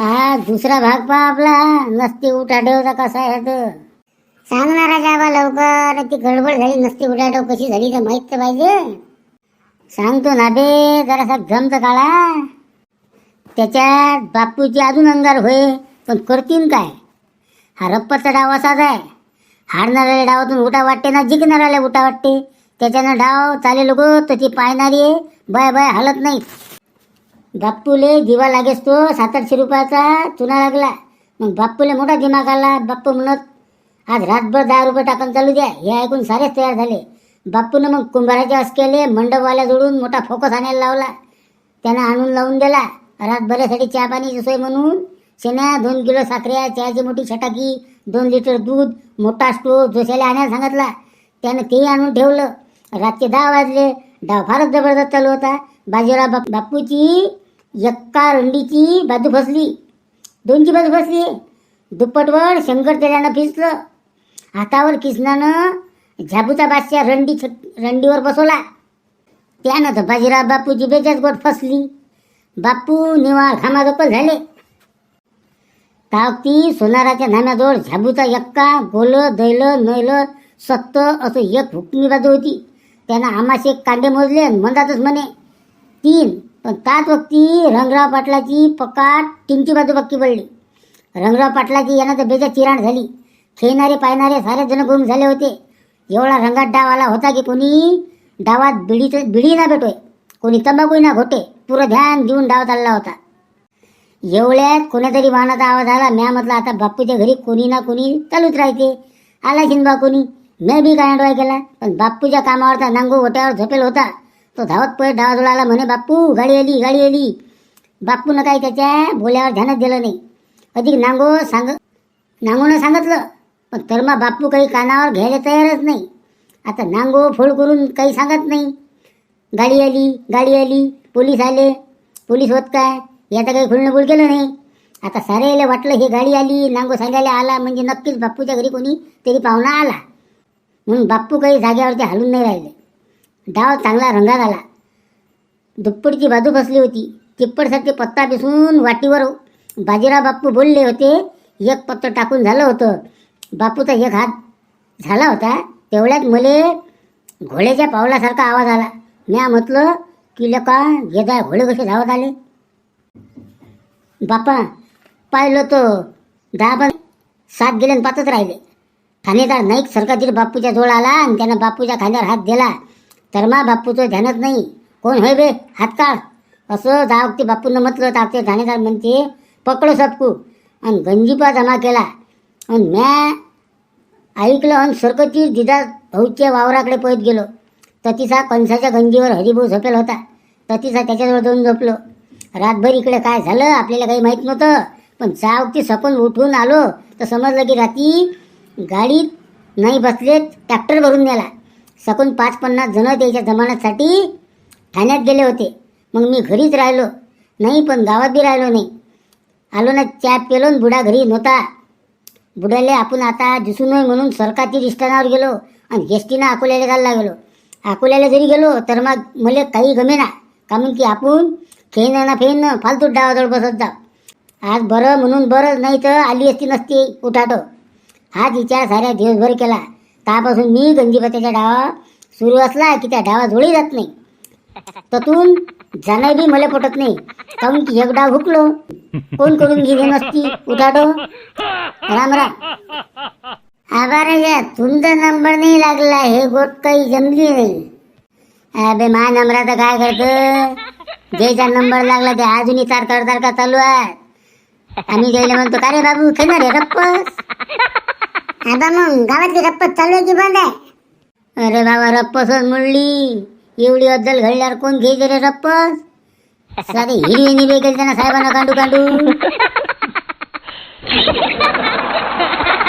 हा दुसरा भाग पहा आपला. नसते उठाडवचा कसा आहे तो. सांग ना राजा बा लवकर. ती गडबड झाली नसती उठाडव कशी झाली तर माहीत तर पाहिजे. सांगतो ना बे जरासा गमत काळा. त्याच्यात बापूची अजून अंगार होय पण करतीन काय? हा रप्पाचा डाव असाच आहे. हारणाऱ्याला डावातून उठा वाटते ना जिंकणाऱ्याला उठा वाटते. त्याच्यानं डाव चालेल लोक तर पाहणारी आहे. बाय बाय हलत नाही. बाप्पूले दिवा लागेस तो सात आठशे रुपयाचा चुना लागला. मग बाप्पूले मोठा दिमाग आला बाप्पू म्हणत आज रातभर दहा रुपये टाकून चालू द्या. हे ऐकून सारेच तयार झाले. बाप्पूनं मग कुंभाराचे अस केले मंडपवाल्या जोडून मोठा फोकस आणायला लावला. त्यानं आणून लावून दिला. रातभरासाठी चहा पाणीची सोय म्हणून शेण्या दोन किलो साखऱ्या चहाची मोठी छटाकी दोन लिटर दूध मोठा स्टो जोशाला आणायला सांगितला. त्यानं तेही आणून ठेवलं. रातचे दहा वाजले. डाव फारच जबरदस्त चालू होता. बाजीराव बाप बापूची एक्का रंडीची बाजू फसली दोनची बाजू फसली दुप्पटवर शंकर तेलानं फिसलं. हातावर किसनानं झाबूचा बादशाह रंडी छ- रंडीवर बसवला. त्यानं तर बाजीराव बापूची बेजाच गोट फसली. बापू निवाळ घामाजोपल झाले. तावती सोनाराच्या नाम्याजवळ झाबूचा यक्का गोल दैल नैल सत्त असं एक हुकमी बाजू होती. त्यानं आमाशे कांडे मोजले आणि मंदातच म्हणे तीन पण त्याच वक्ती रंगराव पाटलाची पकाट टीमची बाजू पक्की पडली. रंगराव पाटलाची यानं तर बेजा चिराण झाली. खेळणारे पाहणारे सारे जण गुम झाले होते. एवढा रंगात डाव आला होता की कोणी डावात बिडीचं बिडी ना भेटोय कोणी तंबाखू ना घोटे. पुरं ध्यान देऊन डाव चालला होता. एवढ्यात कोणातरी वाहनाचा आवाज आला. म्या म्हटलं आता बापूच्या घरी कोणी ना कोणी चालूच राहते. आला शिनबा कोणी. मी बी काय केला. पण बापूच्या कामावरचा नांगू ओट्यावर झोपेल होता. तो धावत पळत डावा आला म्हणे बापू गाडी आली गाडी आली. बापूनं काही त्याच्या बोल्यावर ध्यानच दिलं नाही. अधिक नांगो सांग नांगोनं सांगितलं पण तरमा बापू काही कानावर घ्यायला तयारच नाही. आता नांगो फोड करून काही सांगत नाही. गाडी आली गाडी आली पोलीस आले. पोलीस होत काय? याचं काही खुलणबुल केलं नाही. आता साऱ्याला वाटलं हे गाडी आली नांगो सांगायला आला म्हणजे नक्कीच बापूच्या घरी कोणी तरी पाहुणा आला. म्हणून बाप्पू काही जाग्यावरती हलून नाही राहिले. डाव चांगला रंगात आला दुप्पटची बाजू बसली होती. तिप्पडसाठी पत्ता पिसून वाटीवर बाजीराव बाप्पू बोलले होते एक पत्ता टाकून झालं होतं. बापूचा एक हात झाला होता. तेवढ्यात मले घोड्याच्या पावलासारखा आवाज आला. म्या म्हटलं की लका येदा घोडे कसे धावत आले? बापा पाहिलं तर दहा पण सात गेले आणि पाचच राहिले. ठाणेदार नाईक सरकारतील बापूच्या जवळ आला आणि त्यानं बापूच्या खांद्यावर हात दिला. तर मा बापूचं ध्यानच नाही. कोण होय बे? हात काढ. असं जावती बापूनं म्हटलं तर ते ठाणेदार म्हणते पकडो सबकू आणि गंजीपा जमा केला. आणि म्या ऐकलं आणि सरकती दिदा भाऊच्या वावराकडे पळत गेलो. ततीसा कणसाच्या गंजीवर हरिभाऊ झोपेल होता. ततीसा त्याच्याजवळ जाऊन झोपलो. रातभर इकडे काय झालं आपल्याला काही माहीत नव्हतं. पण चावती सपन उठून आलो तर समजलं की रात्री गाडीत नाही बसलेत ट्रॅक्टर भरून नेला. सकून पाच पन्नास जण त्याच्या जमानतसाठी ठाण्यात गेले होते. मग मी घरीच राहिलो. नाही पण गावात बी राहिलो नाही. आलो ना चहा पेलो बुडा घरी नव्हता. बुड्याले आपण आता दिसू नये म्हणून सरकारची रिस्टानावर गेलो आणि एस टीनं अकोल्याला जायला गेलो अकोल्याला जरी गेलो तर मग मला काही गमे ना. कारण की आपण खेळणं ना फेन फालतू डावाजवळ बसत जा. आज बरं म्हणून बरं नाही तर आली असती नसती उठाटो. हा विचार साऱ्या दिवसभर केला. त्यापासून मी गंजीपत्याच्या डावा सुरू असला की त्या डावा जुळी जात नाही. ततून जाणं बी मला पटत नाही. काहून की एक डाव हुकलो. कोण करून गेली नसती उठाटो राम राम. आबा तुमचा नंबर नाही लागला. हे गोट काही जमली नाही. अबे मा नंबरा तर काय करत? ज्याचा नंबर लागला ते अजूनही तारका तारका चालू आहे. आम्ही गेले म्हणतो का रे बाबू? खेळणार आहे गप्पस? आता मग गावातली रप्पस चालू आहे की बंद आहे? अरे बाबा रप्पसच मुडली एवढी अद्दल घडल्यावर कोण घ्यायचे रे रप्पस साधे हिरवी निवे गेले त्यांना साहेबांना कांडू कांडू.